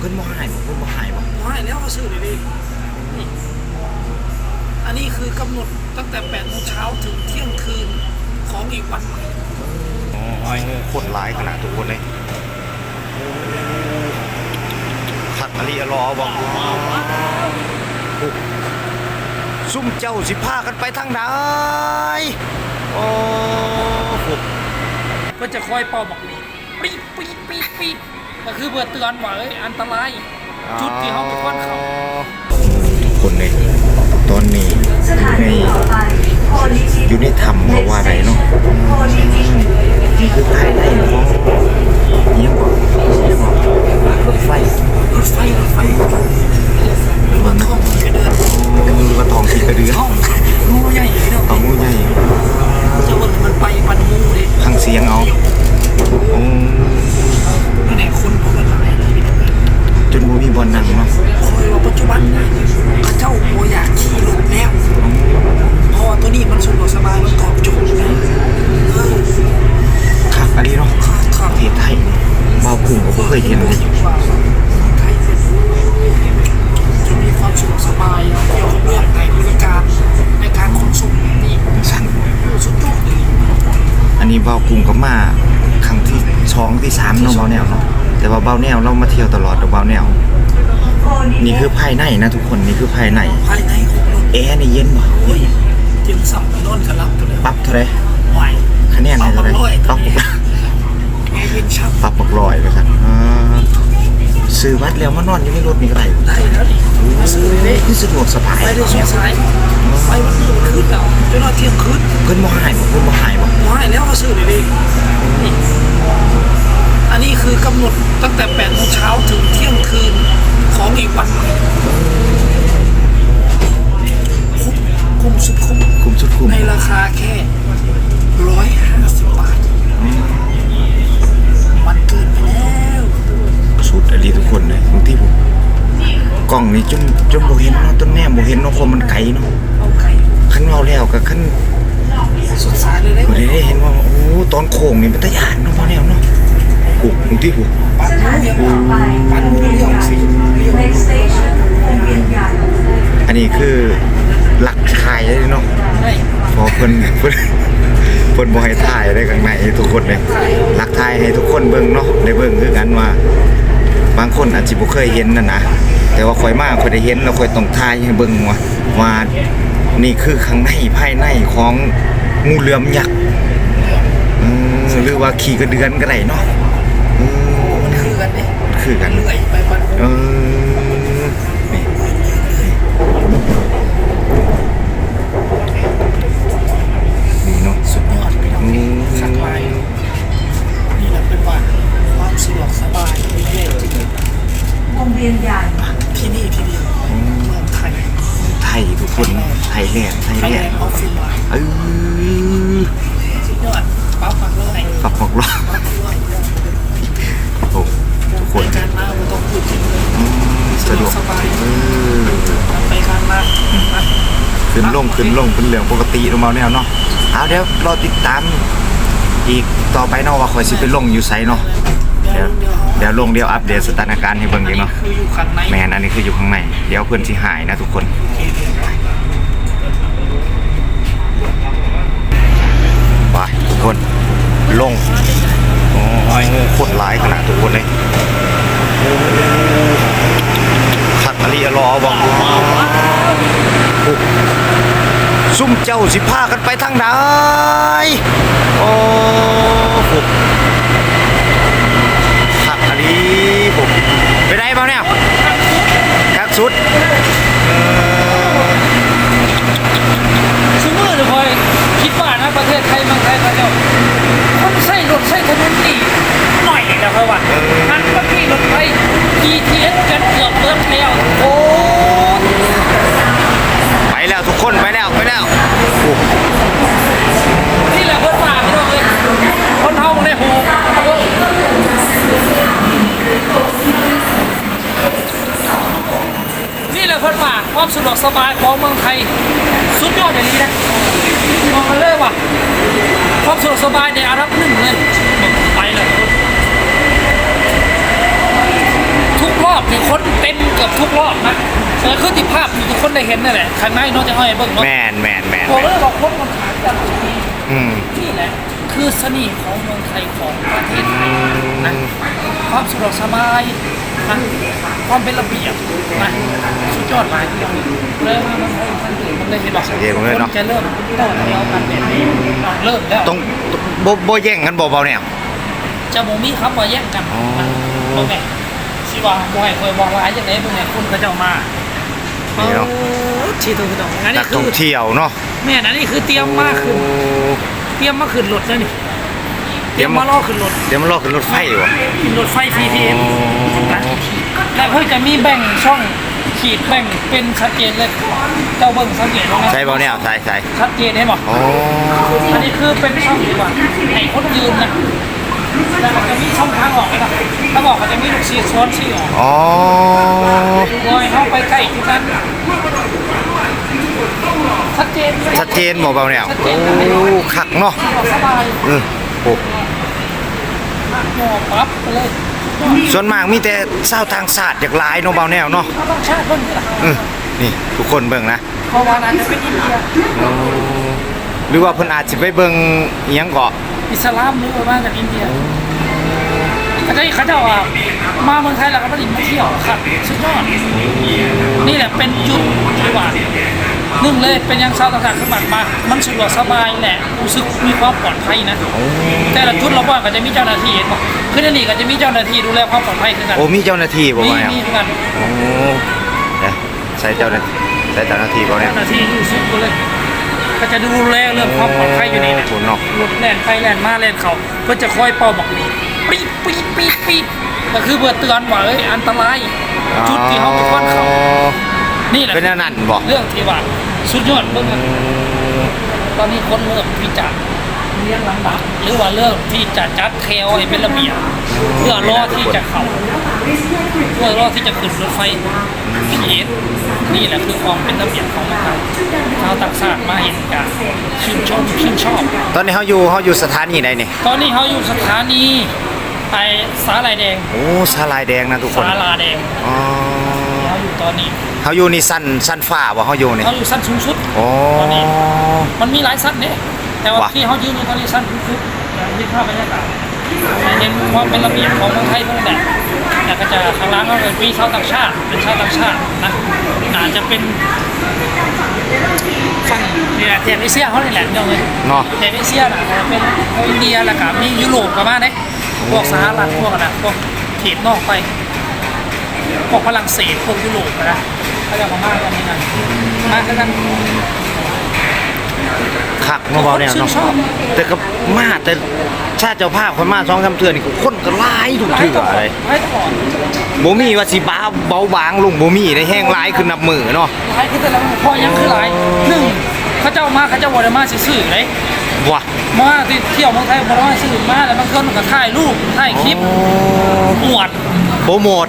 เพิ่นบ่หายบ่เพิ่นบ่หายบ่ไม่แล้วก็ซื้อเลยดินี่อันนี้คือกำหนดตั้งแต่8โมงเช้าถึงเที่ยงคืนของอีกวันใหม่อ๋อคนหลายขนาดทุกคนเลยขัดอริอรอบ่ซุ่มเจ้าสิพากันไปทางใดโอ้โหก็จะคอยเป่าบอกนี่ปี๊ดปี๊ดปี๊ดปี๊ด ก็คือเพื่อเตือนว่าเอ้ยอันตราย จุดที่เขาไปค้นเขาทุกคนเลยตอนนี้ในอยู่ในถ้ำเขาว่าไรเนาะนี่คือภายในของเยี่ยมกว่าเยี่ยมกว่ารถไฟรถไฟรถไฟหรือว่าท่องกระเดินหรือว่าทองสีกระเดือท่องงูใหญ่เนาะทองงูใหญ่จะวนมันไปปันงูเลยพังเสียงเอาอื แต่ว่าเบาแนวเรามาเที่ยวตลอดกับเบาแนว นี่คือภายในนะทุกคนนี่คือภายในภายในของรถแอร์นี่เย็นบ่เฮ้ยจึงสับนอนกันรับกันเลยปรับเท่าไหรไหวคะแนนให้เท่าไหรปรับแอร์เย็นช่ำปรับปักลอยไปครับอ่าซื้อวัดแล้วมานอนอยู่ในรถนี่ก็ได้ได้แล้วดิมาซื้อเลยดิคือสะดวกสบายไปได้สงสัยไปวันนี้มันคืนแล้วจนว่าเที่ยงคืนเพิ่นบ่หายบ่เพิ่นบ่หายบ่ ไม่แล้วก็ซื้อเลยดินี่อันนี้คือกำหนด ตั้งแต่8โมงเช้าถึงเที่ยงคืนของอีกวันใหม่คุ้มคุ้มสุดคุ้มคุ้มสุดคุ้มในราคาแค่ร้อยห้าสิบบาท มันเกินไปแล้วสุดอดีทุกคนเลยบางทีผมกล้องนี่จนจนบ่เห็นเนาะต้นแม่บ่เห็นเนาะเพราะมันไกลเนาะเอาไข่คันเว้าแล้วก็คันสุดสายเลยได้บ่ได้ได้เห็นว่าโอ้ตอนโค้งนี่มันตะยานเนาะพอแล้วเนาะโอ้บางทีผม ปันมือยังปันมือเลี้ยวสิเลี้ยว Next station, เวียนใหญ่อันนี้คือหลักถ่ายเลยเนาะพอเพิ่นเพิ่นเพิ่นบ่ให้ถ่ายได้ข้างในทุกคนเลยหลักถ่ายให้ทุกคนเบิ่งเนาะได้เบิ่งคือกันว่า บางคนอาจสิบ่เคยเห็นน่ะนะแต่ว่าข่อยมาข่อยได้เห็นแล้วข่อยต้องถ่ายให้เบิ่งว่าว่านี่คือข้างในภายในของงูเหลือมยักษ์หรือว่าขี่กระเดือนก็ได้เนาะ คือกันเลื่อยไปปัน สะดวกสบายเออไปการมาอะขึ้นลงขึ้นลงเป็นเรื่องปกติลงมาแนวเนาะเอาเดี๋ยวรอติดตามอีกต่อไปเนาะว่าข่อยสิไปลงอยู่ไสเนาะเดี๋ยวเดี๋ยวลงเดี๋ยวอัปเดตสถานการณ์ให้เบิ่งอีกเนาะคืออยู่ข้างในแมนอันนี้คืออยู่ข้างในเดี๋ยวเพื่อนสิหายนะทุกคน ไปทุกคน ลงโอ้ยโคตรหลายขนาดทุกคนเลยขัดอริอรอบอกซุ่มเจ้าสิพากันไปทางใดโอ้โหขัดอริผมไปไหนบ้างเนี่ยกักสุดซูเมอร์จะคอยคิดว่านะประเทศไทยเมืองไทยเขาจะคนใช้รถใช้ถนน ความสะดวกสบายของเมืองไทย สุดยอดอย่างนี้นะมองกันเลยว่ะความสะดวกสบายในอันดับหนึ่งเลยไปเลย ทุกรอบอบนี่คนเต็มเกือบทุกรอบนะเออคือที่ภาพที่ทุกคนได้เห็นนั่นแหละข้างในเน้องจะให้เบิ่งเนาะแมนแมนแมนบอกแมเลยนว่าคนมันขายกันที่อืมนี่แหละคือเสน่ห์ของเมืองไทยของประเทศไทยนะความสะดวกสบาย นะความเป็นระเบียบนะสุดยอดหลายอย่างเลยมาเมืองไทยมันเลยมันเลยเห็นบอกสังเกตผมเลยเนาะ จะเริ่มต่อแถวกันแบบนี้เริ่มแล้วต้องโบโบแย่งกันบ่เบาเนี่ย จะโมมีครับว่าแยกกันอ๋อโอเคสิว่าบ่ให้คอยบอกหลายจังได๋เบิ่งให้คุณเขาเจ้ามานี่เนาะชีตัวพี่องอันนันี้กคืท่องอเที่ยวเนาะแม่นอันนี้คือเตรียมมาขึ้นโอ้เตรียมมาขึ้นรถแล้วนี่ เตเตรีรียมมมารอขึ้นรถเดี๋ยวมันรอขึ้นรถไฟวะขึ้นรถไฟ VTM นะแล้วเพิ่นจะมีแบ่งช่องขีดแบ่งเป็นชัดเจนเลยเจ้าเบิ่งสังเกตว่าใช่เบาเนี่ยใช่ใช่ชัดเจนได้บ่อ๋ออันนี้คือเป็นช่องดีกว่าให้คนยืนนะแล้วมันจะมีช่องทางออกนะครับถ้าบอกมันจะมีลูกชีซ้อนชีออกอ๋อโดยเข้าไปใกล้ที่นั้นชัดเจนชัดเจนบ่เบาเนี่ยชัดเจโอ้นเลยคักเนาะสบายเออโอ้หมอปั๊บไปเลย ส่วนมากมีแต่ชาวต่างชาสติจากหลายเนาะเบาแนวเนาะเขาต้องชาติเพิ่นนี่แหละเออนี่ทุกคนเบิ่งนะเพราะว่านั้นจะเป็นอินเดียหรือว่าเพิ่นอาจสิไปเบิ่งอิหยังเกาะอิสลามหรือว่ามาจากอินเดียเขาจะเขาจะว่ามาเมืองไทยแล้วก็มาดิมาเที่ยวครับสุดยอดนี่แหละเป็นจุดที่ว่า หนึ่งเลยเป็นยังชาวต่างชาติขึ้นมามา มันสะดวกสบายแหละรู้สึกมีความปลอดภัยนะ แต่ละจุดเราว่าก็จะมีเจ้าหน้าที่เห็นบ่คือในนี่ก็จะมีเจ้าหน้าที่ดูแลความปลอดภัยคือกันโอ้มีเจ้าหน้าที่บ่มีมาเนี่ยมีคือกันโอ้เดี๋ยวใส่เจ้าหน้าที่ใส่เจ้าหน้าที่บ่เนี่ยเจ้าหน้าที่อยู่สุดเลยก็จะดูแลเรื่องความปลอดภัยอยู่นี่แหละโอ้โหเนาะรถแล่นไปแล่นมาแล่นเขาเพื่อจะคอยเป่าบอกปี๊ดปี๊ดปี๊ดปี๊ดก็คือเพื่อเตือนว่าเอ้ยอันตรายจุดที่เขาไปค้นเขานี่แหละเป็นอันนั้นบ่เรื่องที่ว่า สุดยอดเรื่องนั้นตอนนี้คนเริ่มที่จะเลี้ยงลำดับหรือว่าเริ่มที่จะจัดแคลให้เป็นระเบียบเพื่อรอที่จะเข้าเพื่อรอที่จะขึ้นรถไฟพีเอสนี่แหละคือความเป็นระเบียบของเมืองไทยชาวต่างชาติมาเห็นกันชื่นชมชื่นชอบ ตอนนี้เฮาอยู่เฮาอยู่สถานีใดนี่ตอนนี้เขาอยู่สถานีไอสาลายแดงโอ้สาลายแดงนะทุกคนสาลาแดงอ๋อเขาอยู่ตอนนี้ เฮาอยู่นี่สั้นสั้นฟ้าบ่เฮาอยู่นี่เขาอยู่สั้นสูงสุดโอ้ ตอนนี้มันมีหลายสั้นเนี่ยแต่ว่าว่ะ ที่เขายืนอยู่ตอนนี้สั้นสูงสุดอย่างที่ภาพบรรยากาศเห็นความเป็นระเบียบของเมืองไทยเท่านั้นแหละแต่ก็จะข้างล่างก็เป็นมีชาวต่างชาติเป็นชาวต่างชาตินะอาจจะเป็นฝั่งเนี่ยแถบเอเชียเขาเนี่ยแหละเดี๋ยวเลย เนาะแถบเอเชียน่ะเป็นอินเดียแล้วก็มียุโรปประมาณนี้พวกสหรัฐพวกนะพวกเขตนอกไปพวกฝรั่งเศสพวกยุโรปนะ เขาจะมามากกันนี่นะมากกันคักเนาะเบาแนวชื่นเนาะชอบแต่ก็มาแต่ชาติเจ้าภาพคนมา2 3เทื่อนี่ก็คนก็หลายทุกไล่เทื่ตอลอดเลยไล่ตลอดบ่มีว่าสิบ้าเบาบางลงบ่มีได้แห้งหลายขึ้นนับมือเนาะไล่ขึ้นแต่ละพอยังคือหลายหนึ่งเขาเจ้ามาเขาเจ้าวันมาซื่อๆเลยว่ะมาที่เที่ยวเมืองไทยมาว่าซื่อมาแล้วบางคนก็ถ่ายรูปถ่ายคลิปอวด โปรโมท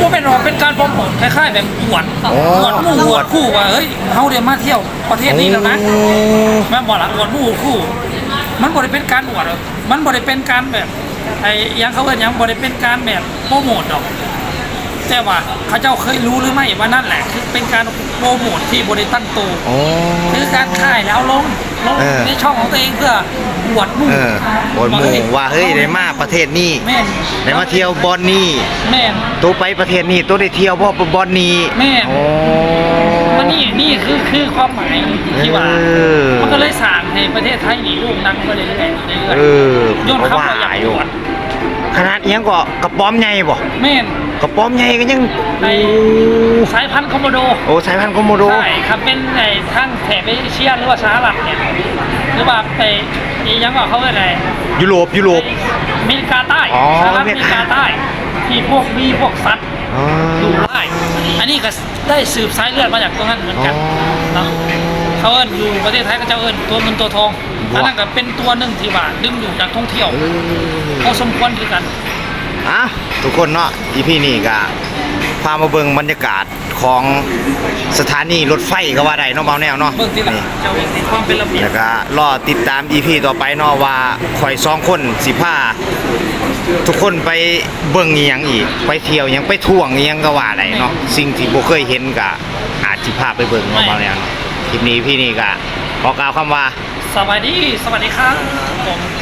ว่าเป็นว่าเป็นการโปรโมทคล้ายๆแบบอวดอ๋ออวดหมู่อวดคู่ว่าเฮ้ยเขาเดี๋ยวมาเที่ยวประเทศนี้แล้วนะ โอ้แม่บอกละอวดหมู่คู่ มันบ่ได้เป็นการอวดหรอกมันบ่ได้เป็นการแบบไอ้หยังเขาเอิ้นหยังบ่ได้เป็นการแบบโปรโมทดอก แต่ว่าเขาเจ้าเคยรู้หรือไม่ว่านั่นแหละคือเป็นการโปรโมทที่บริตั้งตัวโอ้คือการถ่ายแล้วลง ลงเออ ในช่องของตัวเองเพื่ออวดหมู่เออบ่หมู่ว่าเฮ้ยได้มาประเทศนี้แม่นได้มาเที่ยวบอนนี่แม่น ตัวไปประเทศนี้ตัวได้เที่ยวบ่บอนนี้แม่นโอ้ มันนี่นี่คือคือความหมายที่ว่าเออ มันก็เลยสร้างให้ประเทศไทยนี่โด่งดังไปเรื่อยๆเรื่อยเออๆย้อนเพเขาราะว่าก็อยากอยู่ อวดขนาดเอียงก็กระป๋อมใหญ่บ่ แม่น กระป๋อมใหญ่ก็ยังในสายพันธุ์คอมโมโดโอ้สายพันธุ์โคโมโดใช่ครับเป็นในทั้งแถบเอเชียหรือว่าสหรัฐเนี่ยหรือว่าไปอียังว่าเขาเรียกอะไรยุโรปยุโรปอเมริกาใต้อ๋อสหรัฐออเมเมริริกากาใต้ ที่พวกมีพวกสัตว์อ๋อดูได้อันนี้ก็ได้สืบสายเลือดมาจากตรงนั้นเหมือนกันอ๋อเนาะเขาเอิ้นอยู่ประเทศไทยก็จะเอิ้นตัวเงินตัวทองว้าอันนั้นก็เป็นตัวหนึ่งที่ว่าดึงดูดจากท่องเที่ยวเออพอสมควรคือกันอะ ทุกคนเนาะอีพี่นี่ก็พามาเบิ่งบรรยากาศของสถานีรถไฟก็ว่าได้เนาะเบาแนวเนาะเบิ่งที่หลังนี่เจ้าเองในความเป็นระเบียบแล้วก็รอติดตาม EP ต่อไปเนาะว่าข่อยสองคนสิพาทุกคนไปเบิ่งอีหยังอีก ไปเที่ยวหยังไปท่วงอีหยังก็ว่าได้เนาะสิ่งที่บ่เคยเห็นก็อาจสิพาไปเบิ่งเนาะบางอย่างเนาะคลิปนี้พี่นี่ก็ขอกล่าวคำว่าสวัสดีสวัสดีครับผม